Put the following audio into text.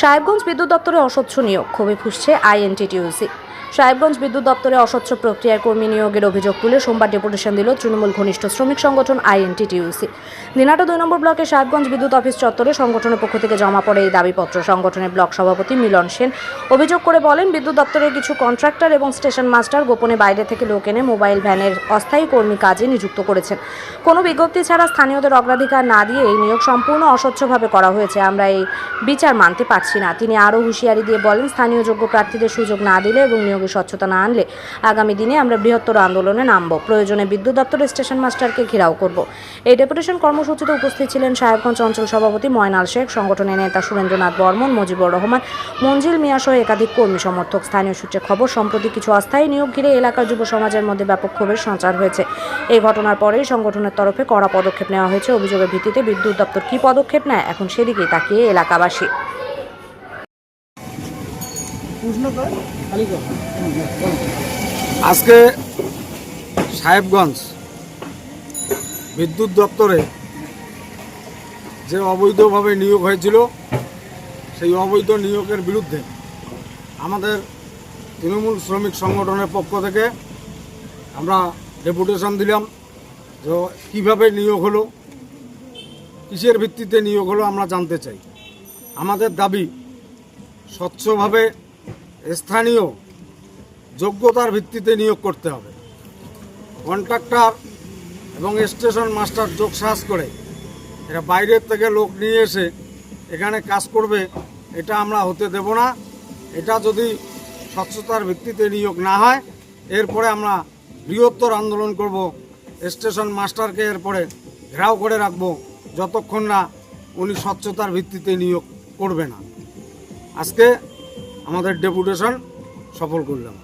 সাহেবগঞ্জ বিদ্যুৎ দপ্তরে অস্বচ্ছ নিয়োগ ক্ষোভে ফুসছে আইএনটিটিউসি। সাহেবগঞ্জ বিদ্যুৎ দপ্তরে অস্বচ্ছ প্রক্রিয়ার কর্মী নিয়োগের অভিযোগ তুলে সোমবার ডেপুটেশন দিল তৃণমূল ঘনিষ্ঠ শ্রমিক সংগঠন আইএনটিটিউসি। দিনাটা দুই নম্বর ব্লকে সাহেবগঞ্জ বিদ্যুৎ অফিস চত্বরে সংগঠনের পক্ষ থেকে জমা পড়ে এই দাবিপত্র। সংগঠনের ব্লক সভাপতি মিলন সেন অভিযোগ করে বলেন, বিদ্যুৎ দপ্তরের কিছু কন্ট্রাক্টর এবং স্টেশন মাস্টার গোপনে বাইরে থেকে লোক এনে মোবাইল ভ্যানের অস্থায়ী কর্মী কাজে নিযুক্ত করেছেন। কোনো বিজ্ঞপ্তি ছাড়া স্থানীয়দের অগ্রাধিকার না দিয়ে এই নিয়োগ সম্পূর্ণ অস্বচ্ছভাবে করা হয়েছে। আমরা এই বিচার মানতে পারছি না। তিনি আরও হুঁশিয়ারি দিয়ে বলেন, স্থানীয় যোগ্য প্রার্থীদের সুযোগ না দিলে এবং নিয়োগে স্বচ্ছতা না আনলে আগামী দিনে আমরা বৃহত্তর আন্দোলনে নামব। প্রয়োজনে বিদ্যুৎ দপ্তরের স্টেশন মাস্টারকে ঘেরাও করব। এই ডেপুটেশন কর্মসূচিতে উপস্থিত ছিলেন সাহেবগঞ্জ অঞ্চল সভাপতি ময়নাল শেখ, সংগঠনের নেতা সুরেন্দ্রনাথ বর্মন, মুজিবুর রহমান, মঞ্জিল মিয়া সহ একাধিক কর্মী সমর্থক। স্থানীয় সূত্রে খবর, সম্প্রতি কিছু অস্থায়ী নিয়োগ ঘিরে এলাকার যুব সমাজের মধ্যে ব্যাপক ক্ষোভের সঞ্চার হয়েছে। এই ঘটনার পরেই সংগঠনের তরফে কড়া পদক্ষেপ নেওয়া হয়েছে। অভিযোগের ভিত্তিতে বিদ্যুৎ দপ্তর কী পদক্ষেপ নেয়, এখন সেদিকেই তাকিয়ে এলাকাবাসী। আজকে সাহেবগঞ্জ বিদ্যুৎ দপ্তরে যে অবৈধভাবে নিয়োগ হয়েছিল, সেই অবৈধ নিয়োগের বিরুদ্ধে আমাদের তৃণমূল শ্রমিক সংগঠনের পক্ষ থেকে আমরা ডেপুটেশন দিলাম যে কীভাবে নিয়োগ হলো, কিসের ভিত্তিতে নিয়োগ হলো আমরা জানতে চাই। আমাদের দাবি, স্বচ্ছভাবে স্থানীয় যোগ্যতার ভিত্তিতে নিয়োগ করতে হবে। কন্ট্রাক্টর এবং স্টেশন মাস্টার যোগ যোগসাজ করে এটা বাইরের থেকে লোক নিয়ে এসে এখানে কাজ করবে, এটা আমরা হতে দেব না। এটা যদি স্বচ্ছতার ভিত্তিতে নিয়োগ না হয়, এরপরে আমরা বৃহত্তর আন্দোলন করব, স্টেশন মাস্টারকে এরপরে ঘেরাও করে রাখব, যতক্ষণ না উনি স্বচ্ছতার ভিত্তিতে নিয়োগ করবে না। আজকে আমাদের ডেপুটেশন সফল করলাম।